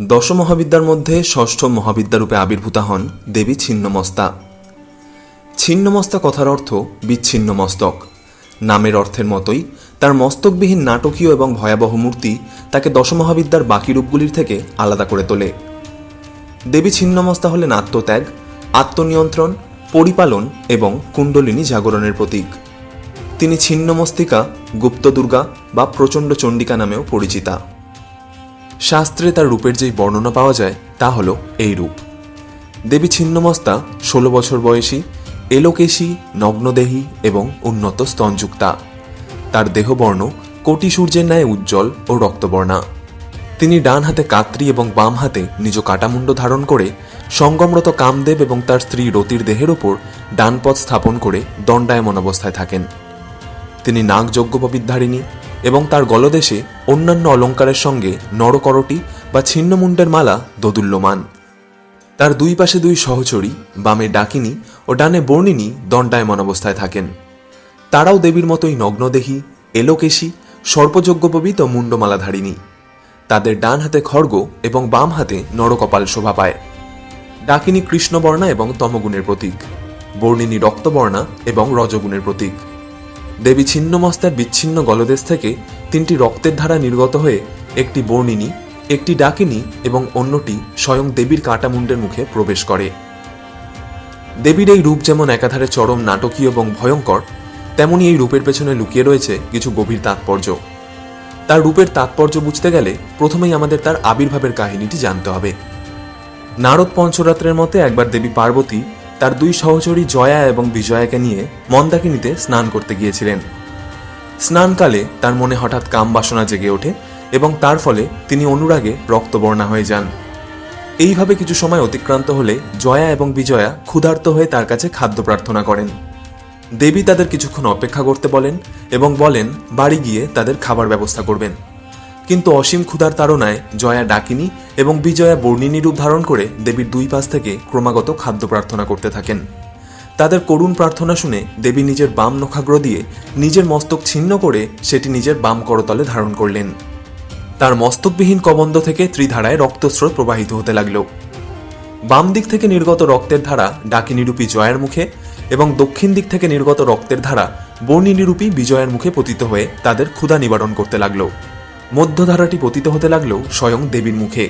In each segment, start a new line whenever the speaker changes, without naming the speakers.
দশ মহাবিদ্যার মধ্যে ষষ্ঠ মহাবিদ্যারূপে আবির্ভূতা হন দেবী ছিন্নমস্তা। ছিন্নমস্তা কথার অর্থ বিচ্ছিন্ন মস্তক। নামের অর্থের মতোই তার মস্তকবিহীন নাটকীয় এবং ভয়াবহ মূর্তি তাকে দশমহাবিদ্যার বাকি রূপগুলির থেকে আলাদা করে তোলে। দেবী ছিন্নমস্তা হলেন আত্মত্যাগ, আত্মনিয়ন্ত্রণ, পরিপালন এবং কুণ্ডলিনী জাগরণের প্রতীক। তিনি ছিন্নমস্তিকা, গুপ্তদুর্গা বা প্রচণ্ড চণ্ডিকা নামেও পরিচিতা। শাস্ত্রে তার রূপের যেই বর্ণনা পাওয়া যায়, তা হল এই রূপ। দেবী ছিন্নমস্তা, ষোলো বছর বয়সী, এলোকেশী, নগ্নদেহী এবং উন্নত স্তনযুক্তা। তার দেহবর্ণ কোটি সূর্যের ন্যায় উজ্জ্বল ও রক্তবর্ণা। তিনি ডান হাতে কাত্রি এবং বাম হাতে নিজ কাটামুণ্ড ধারণ করে সঙ্গমরত কামদেব এবং তার স্ত্রী রতির দেহের ওপর ডানপথ স্থাপন করে দণ্ডায়মন অবস্থায় থাকেন। তিনি নাগযজ্ঞোপবিদ্ধারিণী এবং তার গলদেশে অন্যান্য অলঙ্কারের সঙ্গে নরকরটি বা ছিন্নমুণ্ডের মালা দোদুল্যমান। তার দুই পাশে দুই সহচরী, বামে ডাকিনী ও ডানে বর্ণিনী দণ্ডায়মন অবস্থায় থাকেন। তারাও দেবীর মতোই নগ্নদেহী, এলোকেশী সর্পযজ্ঞোপবিত ও মুন্ডমালাধারিণী তাদের ডান হাতে খড়গ এবং বাম হাতে নরকপাল শোভা পায়। ডাকিনী কৃষ্ণবর্ণা এবং তমগুণের প্রতীক, বর্ণিনী রক্তবর্ণা এবং রজগুণের প্রতীক। দেবী ছিন্নমস্তার বিচ্ছিন্ন গলদেশ থেকে তিনটি রক্তের ধারা নির্গত হয়ে একটি বর্ণিনী, একটি ডাকিনী এবং অন্যটি স্বয়ং দেবীর কাঁটামুণ্ডের মুখে প্রবেশ করে। দেবীর এই রূপ যেমন একাধারে চরম নাটকীয় এবং ভয়ঙ্কর, তেমনি এই রূপের পেছনে লুকিয়ে রয়েছে কিছু গভীর তাৎপর্য। তার রূপের তাৎপর্য বুঝতে গেলে প্রথমেই আমাদের তার আবির্ভাবের কাহিনীটি জানতে হবে। নারদ পঞ্চরাত্রের মতে একবার দেবী পার্বতী তার দুই সহচরী জয়া এবং বিজয়াকে নিয়ে মন্দাকিনীতে স্নান করতে গিয়েছিলেন। স্নানকালে তার মনে হঠাৎ কাম বাসনা জেগে ওঠে এবং তার ফলে তিনি অনুরাগে রক্তবর্ণা হয়ে যান। এইভাবে কিছু সময় অতিক্রান্ত হলে জয়া এবং বিজয়া ক্ষুধার্ত হয়ে তার কাছে খাদ্য প্রার্থনা করেন। দেবী তাদের কিছুক্ষণ অপেক্ষা করতে বলেন এবং বলেন, বাড়ি গিয়ে তাদের খাবার ব্যবস্থা করবেন। কিন্তু অসীম ক্ষুধার তাড়নায় জয়া ডাকিনী এবং বিজয়া বর্ণিনী রূপ ধারণ করে দেবীর দুই পাশ থেকে ক্রমাগত খাদ্য প্রার্থনা করতে থাকেন। তাদের করুণ প্রার্থনা শুনে দেবী নিজের বাম নখাগ্র দিয়ে নিজের মস্তক ছিন্ন করে সেটি নিজের বাম করতলে ধারণ করলেন। তার মস্তকবিহীন কবন্দ থেকে ত্রিধারায় রক্তস্রোত প্রবাহিত হতে লাগল। বাম দিক থেকে নির্গত রক্তের ধারা ডাকিনীরূপী জয়ের মুখে এবং দক্ষিণ দিক থেকে নির্গত রক্তের ধারা বর্ণিনীরূপী বিজয়ের মুখে পতিত হয়ে তাদের ক্ষুধা নিবারণ করতে লাগল। মধ্যধারাটি পতিত হতে লাগল স্বয়ং দেবীর মুখে।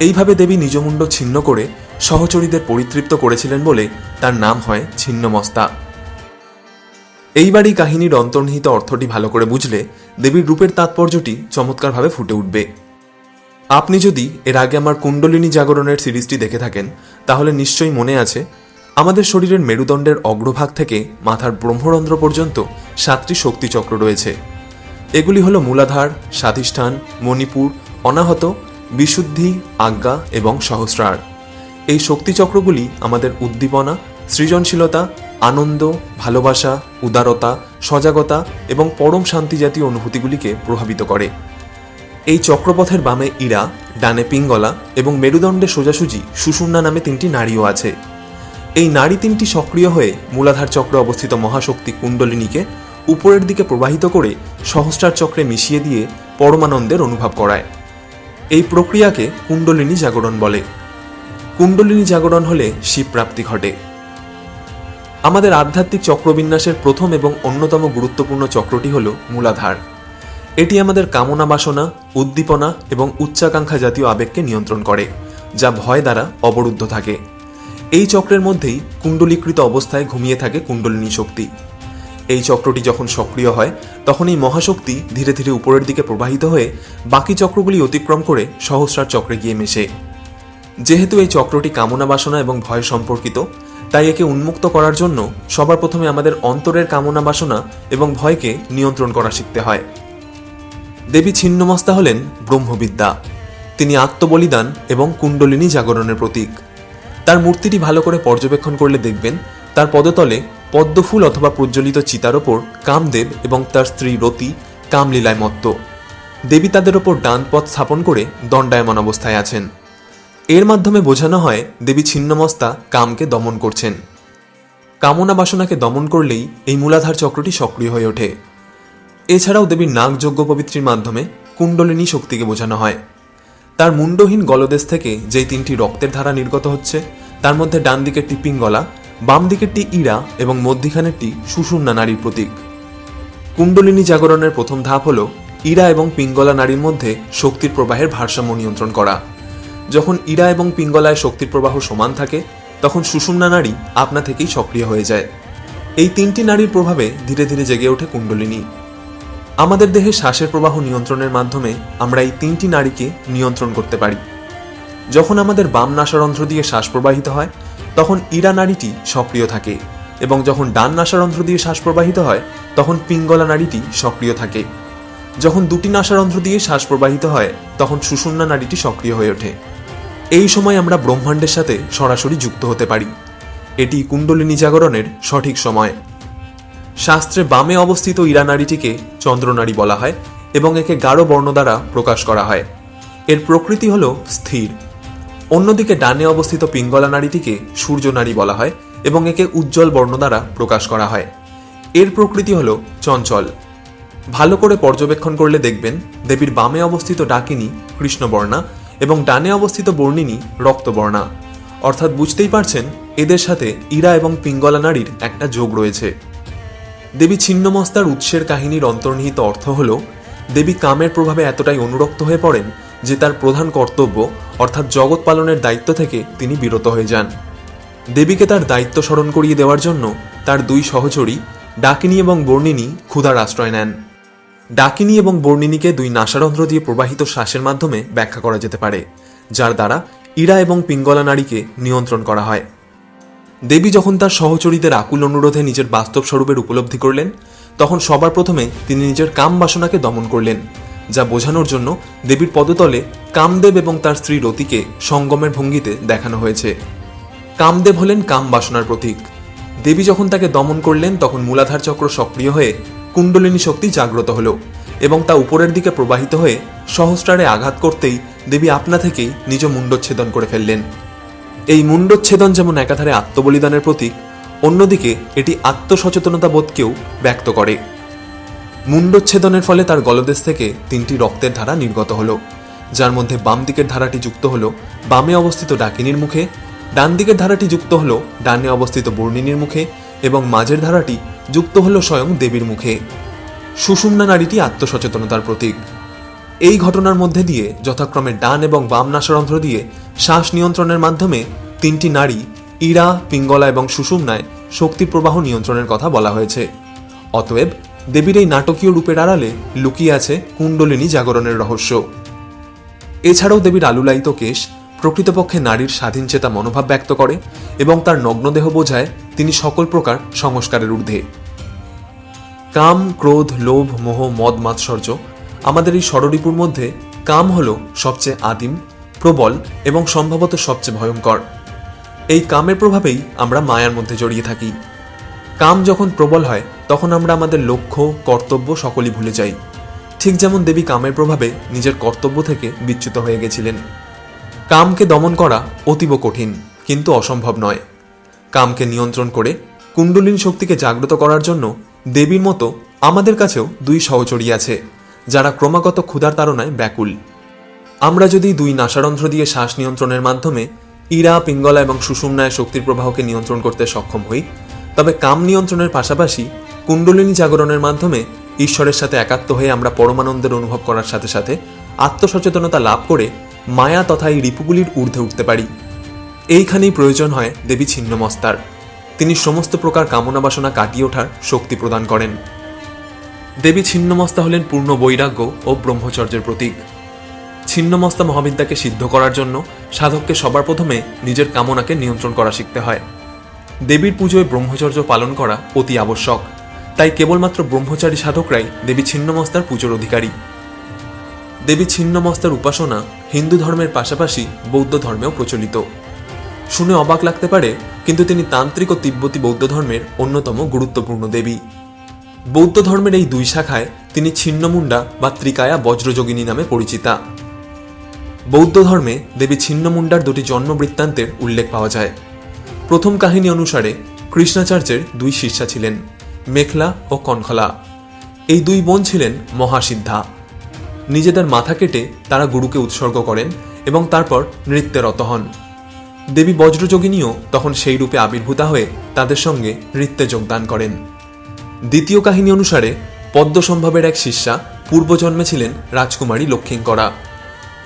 এইভাবে দেবী নিজমুণ্ড ছিন্ন করে সহচরীদের পরিতৃপ্ত করেছিলেন বলে তার নাম হয় ছিন্নমস্তা। এইবারই কাহিনীর অন্তর্নিহিত অর্থটি ভালো করে বুঝলে দেবীর রূপের তাৎপর্যটি চমৎকারভাবে ফুটে উঠবে। আপনি যদি এর আগে আমার কুণ্ডলিনী জাগরণের সিরিজটি দেখে থাকেন, তাহলে নিশ্চয়ই মনে আছে, আমাদের শরীরের মেরুদণ্ডের অগ্রভাগ থেকে মাথার ব্রহ্মরন্ধ্র পর্যন্ত সাতটি শক্তিচক্র রয়েছে। এগুলি হলো মূলাধার, স্বাধিষ্ঠান, মণিপুর, অনাহত, বিশুদ্ধি, আজ্ঞা এবং সহস্রার। এই শক্তিচক্রগুলি আমাদের উদ্দীপনা, সৃজনশীলতা, আনন্দ, ভালোবাসা, উদারতা, সজাগতা এবং পরম শান্তি জাতীয় অনুভূতিগুলিকে প্রভাবিত করে। এই চক্রপথের বামে ইরা, ডানে পিঙ্গলা এবং মেরুদণ্ডে সোজাসুজি সুষুম্না নামে তিনটি নারীও আছে। এই নারী তিনটি সক্রিয় হয়ে মূলাধার চক্রে অবস্থিত মহাশক্তি কুণ্ডলিনীকে উপরের দিকে প্রবাহিত করে সহস্রার চক্রে মিশিয়ে দিয়ে পরমানন্দের অনুভব করায়। এই প্রক্রিয়াকে কুণ্ডলিনী জাগরণ বলে। কুণ্ডলিনী জাগরণ হলে শিবপ্রাপ্তি ঘটে। আমাদের আধ্যাত্মিক চক্রবিন্যাসের প্রথম এবং অন্যতম গুরুত্বপূর্ণ চক্রটি হল মূলাধার। এটি আমাদের কামনা বাসনা, উদ্দীপনা এবং উচ্চাকাঙ্ক্ষা জাতীয় আবেগকে নিয়ন্ত্রণ করে, যা ভয় দ্বারা অবরুদ্ধ থাকে। এই চক্রের মধ্যেই কুণ্ডলীকৃত অবস্থায় ঘুমিয়ে থাকে কুণ্ডলিনী শক্তি। এই চক্রটি যখন সক্রিয় হয়, তখন এই মহাশক্তি ধীরে ধীরে উপরের দিকে প্রবাহিত হয়ে বাকি চক্রগুলি অতিক্রম করে সহস্রার চক্রে গিয়ে মেশে। যেহেতু এই চক্রটি কামনা বাসনা এবং ভয় সম্পর্কিত, তাই একে উন্মুক্ত করার জন্য সবার প্রথমে আমাদের অন্তরের কামনা বাসনা এবং ভয়কে নিয়ন্ত্রণ করা শিখতে হয়। দেবী ছিন্নমস্তা হলেন ব্রহ্মবিদ্যা। তিনি আত্মবলিদান এবং কুণ্ডলিনী জাগরণের প্রতীক। তার মূর্তিটি ভালো করে পর্যবেক্ষণ করলে দেখবেন, তার পদতলে পদ্মফুল অথবা প্রজ্বলিত চিতার ওপর কামদেব এবং তার স্ত্রী রতি কামলীলায় মত্ত। দেবী তাদের ওপর ডান পথ স্থাপন করে দণ্ডায়মান অবস্থায় আছেন। এর মাধ্যমে বোঝানো হয়, দেবী ছিন্নমস্তা কামকে দমন করছেন। কামনা বাসনাকে দমন করলেই এই মূলাধার চক্রটি সক্রিয় হয়ে ওঠে। এছাড়াও দেবীর নাগযজ্ঞ পবিত্রীর মাধ্যমে কুণ্ডলিনী শক্তিকে বোঝানো হয়। তার মুন্ডহীন গলদেশ থেকে যেই তিনটি রক্তের ধারা নির্গত হচ্ছে, তার মধ্যে ডান দিকে টিপিং পিঙ্গলা বাম দিকেরটি ইরা এবং মধ্যিখানেরটি সুষুম্না নারীর প্রতীক। কুণ্ডলিনী জাগরণের প্রথম ধাপ হল ইরা এবং পিঙ্গলা নারীর মধ্যে শক্তির প্রবাহের ভারসাম্য নিয়ন্ত্রণ করা। যখন ইরা এবং পিঙ্গলায় শক্তির প্রবাহ সমান থাকে, তখন সুষুম্না নারী আপনা থেকেই সক্রিয় হয়ে যায়। এই তিনটি নারীর প্রভাবে ধীরে ধীরে জেগে ওঠে কুণ্ডলিনী। আমাদের দেহে শ্বাসের প্রবাহ নিয়ন্ত্রণের মাধ্যমে আমরা এই তিনটি নারীকে নিয়ন্ত্রণ করতে পারি। যখন আমাদের বাম নাসারন্ধ্র দিয়ে শ্বাস প্রবাহিত হয় তখন ইরা নারীটি সক্রিয় থাকে এবং যখন ডান নাসারন্ধ্র দিয়ে শ্বাস প্রবাহিত হয়, তখন পিঙ্গলা নারীটি সক্রিয় থাকে। যখন দুটি নাসারন্ধ্র দিয়ে শ্বাস প্রবাহিত হয়, তখন সুষুম্না নারীটি সক্রিয় হয়ে ওঠে। এই সময় আমরা ব্রহ্মাণ্ডের সাথে সরাসরি যুক্ত হতে পারি। এটি কুণ্ডলিনী জাগরণের সঠিক সময়। শাস্ত্রে বামে অবস্থিত ইরা নারীটিকে চন্দ্রনারী বলা হয় এবং একে গাঢ় বর্ণ দ্বারা প্রকাশ করা হয়। এর প্রকৃতি হল স্থির। অন্যদিকে ডানে অবস্থিত পিঙ্গলা নারীটিকে সূর্য নারী বলা হয় এবং একে উজ্জ্বল বর্ণ দ্বারা প্রকাশ করা হয়। এর প্রকৃতি হল চঞ্চল। ভালো করে পর্যবেক্ষণ করলে দেখবেন দেবীর বামে অবস্থিত ডাকিনী কৃষ্ণবর্ণা এবং ডানে অবস্থিত বর্ণিনী রক্তবর্ণা। অর্থাৎ বুঝতেই পারছেন এদের সাথে ইরা এবং পিঙ্গলা নারীর একটা যোগ রয়েছে। দেবী ছিন্নমস্তার উৎসের কাহিনীর অন্তর্নিহিত অর্থ হল, দেবী কামের প্রভাবে এতটাই অনুরক্ত হয়ে পড়েন যে তার প্রধান কর্তব্য, অর্থাৎ জগৎ পালনের দায়িত্ব থেকে তিনি বিরত হয়ে যান। দেবীকে তার দায়িত্ব স্মরণ করিয়ে দেওয়ার জন্য তার দুই সহচরী, ডাকিনী এবং বর্ণিনী, ক্ষুধার আশ্রয় নেন। ডাকিনী এবং বর্ণিনীকে দুই নাসারন্ধ্র দিয়ে প্রবাহিত শ্বাসের মাধ্যমে ব্যাখ্যা করা যেতে পারে, যার দ্বারা ইরা এবং পিঙ্গলা নারীকে নিয়ন্ত্রণ করা হয়। দেবী যখন তার সহচরীদের আকুল অনুরোধে নিজের বাস্তব স্বরূপের উপলব্ধি করলেন, তখন সবার প্রথমে তিনি নিজের কাম বাসনাকে দমন করলেন। যা বোঝানোর জন্য দেবীর পদতলে কামদেব এবং তার স্ত্রী রতিকে সঙ্গমের ভঙ্গিতে দেখানো হয়েছে। কামদেব হলেন কাম বাসনার প্রতীক। দেবী যখন তাকে দমন করলেন, তখন মূলাধার চক্র সক্রিয় হয়ে কুণ্ডলিনী শক্তি জাগ্রত হলো এবং তা উপরের দিকে প্রবাহিত হয়ে সহস্রারে আঘাত করতেই দেবী আপনা থেকেই নিজ মুণ্ডচ্ছেদন করে ফেললেন। এই মুণ্ডচ্ছেদন যেমন একাধারে আত্মবলিদানের প্রতীক, অন্যদিকে এটি আত্মসচেতনতা বোধকেও ব্যক্ত করে। মুণ্ডচ্ছেদনের ফলে তার গলদেশ থেকে তিনটি রক্তের ধারা নির্গত হলো, যার মধ্যে বাম দিকের ধারাটি যুক্ত হলো বামে অবস্থিত ডাকিনীর মুখে, ডান দিকের ধারাটি যুক্ত হলো ডানে অবস্থিত বর্ণিনীর মুখে এবং মাঝের ধারাটি যুক্ত হলো স্বয়ং দেবীর মুখে। সুষুম্না নারীটি আত্মসচেতনতার প্রতীক। এই ঘটনার মধ্যে দিয়ে যথাক্রমে ডান এবং বাম নাসারন্ধ্র দিয়ে শ্বাস নিয়ন্ত্রণের মাধ্যমে তিনটি নারী, ইরা, পিঙ্গলা এবং সুষুম্নায় শক্তি প্রবাহ নিয়ন্ত্রণের কথা বলা হয়েছে। অতএব দেবীর এই নাটকীয় রূপের আড়ালে লুকিয়ে আছে কুণ্ডলিনী জাগরণের রহস্য। এছাড়াও দেবীর আলুলায়িত কেশ প্রকৃতপক্ষে নারীর স্বাধীন চেতা মনোভাব ব্যক্ত করে এবং তার নগ্নদেহ বোঝায় তিনি সকল প্রকার সংস্কারের ঊর্ধ্বে। কাম, ক্রোধ, লোভ, মোহ, মদ, মাৎসর্য আমাদের এই ষড়রিপুর মধ্যে কাম হল সবচেয়ে আদিম, প্রবল এবং সম্ভবত সবচেয়ে ভয়ঙ্কর। এই কামের প্রভাবেই আমরা মায়ার মধ্যে জড়িয়ে থাকি। কাম যখন প্রবল হয়, তখন আমরা আমাদের লক্ষ্য, কর্তব্য সকলই ভুলে যাই। ঠিক যেমন দেবী কামের প্রভাবে নিজের কর্তব্য থেকে বিচ্যুত হয়ে গেছিলেন। কামকে দমন করা অতীব কঠিন, কিন্তু অসম্ভব নয়। কামকে নিয়ন্ত্রণ করে, কুণ্ডলিন শক্তিকে জাগ্রত করার জন্য দেবীর মতো আমাদের কাছেও দুই সহচরী আছে, যারা ক্রমাগত ক্ষুধার তাড়নায় ব্যাকুল। আমরা যদি দুই নাসারন্ধ্র দিয়ে শ্বাস নিয়ন্ত্রণের মাধ্যমে ইরা, পিঙ্গলা এবং সুষুম্নায় শক্তির প্রবাহকে নিয়ন্ত্রণ করতে সক্ষম হই তবে কাম নিয়ন্ত্রণের পাশাপাশি কুণ্ডলিনী জাগরণের মাধ্যমে ঈশ্বরের সাথে একাত্ম হয়ে আমরা পরমানন্দের অনুভব করার সাথে সাথে আত্মসচেতনতা লাভ করে মায়া তথা এই রিপুগুলির ঊর্ধ্বে উঠতে পারি। এইখানেই প্রয়োজন হয় দেবী ছিন্নমস্তার। তিনি সমস্ত প্রকার কামনা বাসনা কাটিয়ে ওঠার শক্তি প্রদান করেন। দেবী ছিন্নমস্তা হলেন পূর্ণ বৈরাগ্য ও ব্রহ্মচর্যের প্রতীক। ছিন্নমস্তা মহাবিদ্যাকে সিদ্ধ করার জন্য সাধককে সবার প্রথমে নিজের কামনাকে নিয়ন্ত্রণ করা শিখতে হয়। দেবীর পুজোয় ব্রহ্মচর্য পালন করা অতি আবশ্যক। তাই কেবলমাত্র ব্রহ্মচারী সাধকরাই দেবী ছিন্নমস্তার পুজোর অধিকারী। দেবী ছিন্নমস্তার উপাসনা হিন্দু ধর্মের পাশাপাশি বৌদ্ধ ধর্মেও প্রচলিত। শুনে অবাক লাগতে পারে, কিন্তু তিনি তান্ত্রিক ও তিব্বতী বৌদ্ধ ধর্মের অন্যতম গুরুত্বপূর্ণ দেবী। বৌদ্ধ ধর্মের এই দুই শাখায় তিনি ছিন্নমুন্ডা বা ত্রিকায়া বজ্রযোগিনী নামে পরিচিতা। বৌদ্ধ ধর্মে দেবী ছিন্নমুন্ডার দুটি জন্ম বৃত্তান্তের উল্লেখ পাওয়া যায়। প্রথম কাহিনী অনুসারে কৃষ্ণাচার্যের দুই শিষ্যা ছিলেন, মেখলা ও কনখলা। এই দুই বোন ছিলেন মহাসিদ্ধা। নিজেদের মাথা কেটে তারা গুরুকে উৎসর্গ করেন এবং তারপর নৃত্যে রত হন। দেবী বজ্রযোগিনীও তখন সেই রূপে আবির্ভূতা হয়ে তাদের সঙ্গে নৃত্যে যোগদান করেন। দ্বিতীয় কাহিনী অনুসারে পদ্মসম্ভবের এক শিষ্যা পূর্বজন্মে ছিলেন রাজকুমারী লক্ষ্মীঙ্করা।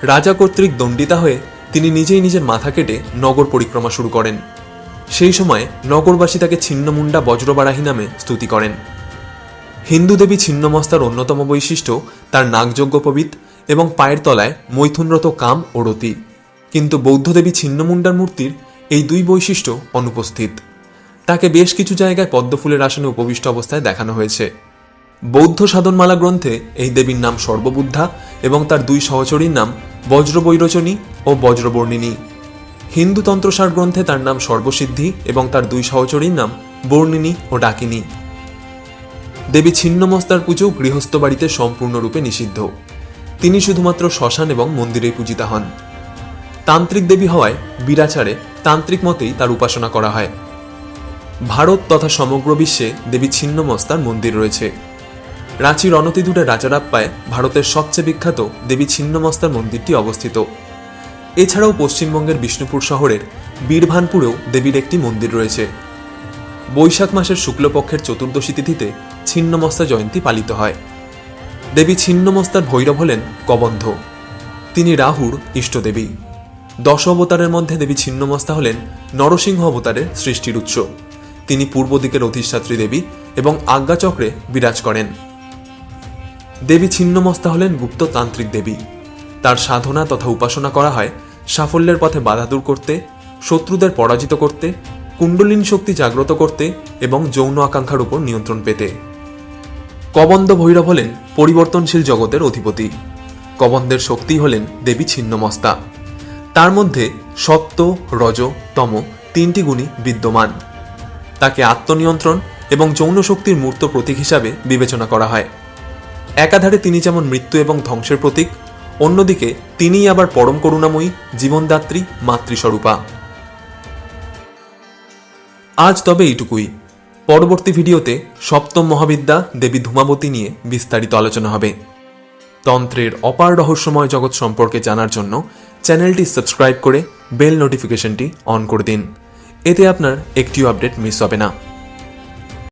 রাজা কর্তৃক দণ্ডিতা হয়ে তিনি নিজেই নিজের মাথা কেটে নগর পরিক্রমা শুরু করেন। সেই সময় নগরবাসী তাকে ছিন্নমুন্ডা বজ্রবারাহী নামে স্তুতি করেন। হিন্দু দেবী ছিন্নমস্তার অন্যতম বৈশিষ্ট্য তার নাগযজ্ঞোপবিত এবং পায়ের তলায় মৈথুনরত কাম ও রতি। কিন্তু বৌদ্ধ দেবী ছিন্নমুন্ডার মূর্তির এই দুই বৈশিষ্ট্য অনুপস্থিত। তাকে বেশ কিছু জায়গায় পদ্মফুলের আসনে উপবিষ্ট অবস্থায় দেখানো হয়েছে। বৌদ্ধ সাধনমালা গ্রন্থে এই দেবীর নাম সর্ববুদ্ধা এবং তার দুই সহচরীর নাম বজ্রবৈরচনী ও বজ্রবর্ণিনী। হিন্দু তন্ত্রসার গ্রন্থে তার নাম সর্বসিদ্ধি এবং তার দুই সহচরীর নাম বর্ণিনী ও ডাকিনী। দেবী ছিন্নমস্তার পুজো গৃহস্থ বাড়িতে সম্পূর্ণরূপে নিষিদ্ধ। তিনি শুধুমাত্র শ্মশান এবং মন্দিরে পূজিতা হন। তান্ত্রিক দেবী হওয়ায় বিরাচারে তান্ত্রিক মতেই তার উপাসনা করা হয়। ভারত তথা সমগ্র বিশ্বে দেবী ছিন্নমস্তার মন্দির রয়েছে। রাঁচির অনতিদূরে রাজারাপ্পায় ভারতের সবচেয়ে বিখ্যাত দেবী ছিন্নমস্তার মন্দিরটি অবস্থিত। এছাড়াও পশ্চিমবঙ্গের বিষ্ণুপুর শহরের বীরভানপুরেও দেবীর একটি মন্দির রয়েছে। বৈশাখ মাসের শুক্লপক্ষের চতুর্দশী তিথিতে ছিন্নমস্তা জয়ন্তী পালিত হয়। দেবী ছিন্নমস্তার ভৈরব হলেন কবন্ধ। তিনি রাহুর ইষ্টদেবী। দশ অবতারের মধ্যে দেবী ছিন্নমস্তা হলেন নরসিংহ অবতারের সৃষ্টির উৎস। তিনি পূর্ব দিকের অধিষ্ঠাত্রী দেবী এবং আজ্ঞাচক্রে বিরাজ করেন। দেবী ছিন্নমস্তা হলেন গুপ্ততান্ত্রিক দেবী। তার সাধনা তথা উপাসনা করা হয় সাফল্যের পথে বাধা দূর করতে, শত্রুদের পরাজিত করতে, কুণ্ডলিন শক্তি জাগ্রত করতে এবং যৌন আকাঙ্ক্ষার উপর নিয়ন্ত্রণ পেতে। কবন্দ ভৈরব হলেন পরিবর্তনশীল জগতের অধিপতি। কবন্দের শক্তি হলেন দেবী ছিন্নমস্তা। তার মধ্যে সত্য রজ, তম তিনটি গুণই বিদ্যমান। তাকে আত্মনিয়ন্ত্রণ এবং যৌন শক্তির মূর্ত প্রতীক হিসাবে বিবেচনা করা হয়। একাধারে তিনি যেমন মৃত্যু এবং ধ্বংসের প্রতীক অন্যদিকে, তিনিই আবার পরম করুণাময়ী জীবনদাত্রী মাতৃস্বরূপা। আজ তবে এইটুকুই। পরবর্তী ভিডিওতে সপ্তম মহাবিদ্যা দেবী ধূমাবতী নিয়ে বিস্তারিত আলোচনা হবে। তন্ত্রের অপার রহস্যময় জগৎ সম্পর্কে জানার জন্য চ্যানেলটি সাবস্ক্রাইব করে বেল নোটিফিকেশনটি অন করে দিন। এতে আপনার একটিও আপডেট মিস হবে না।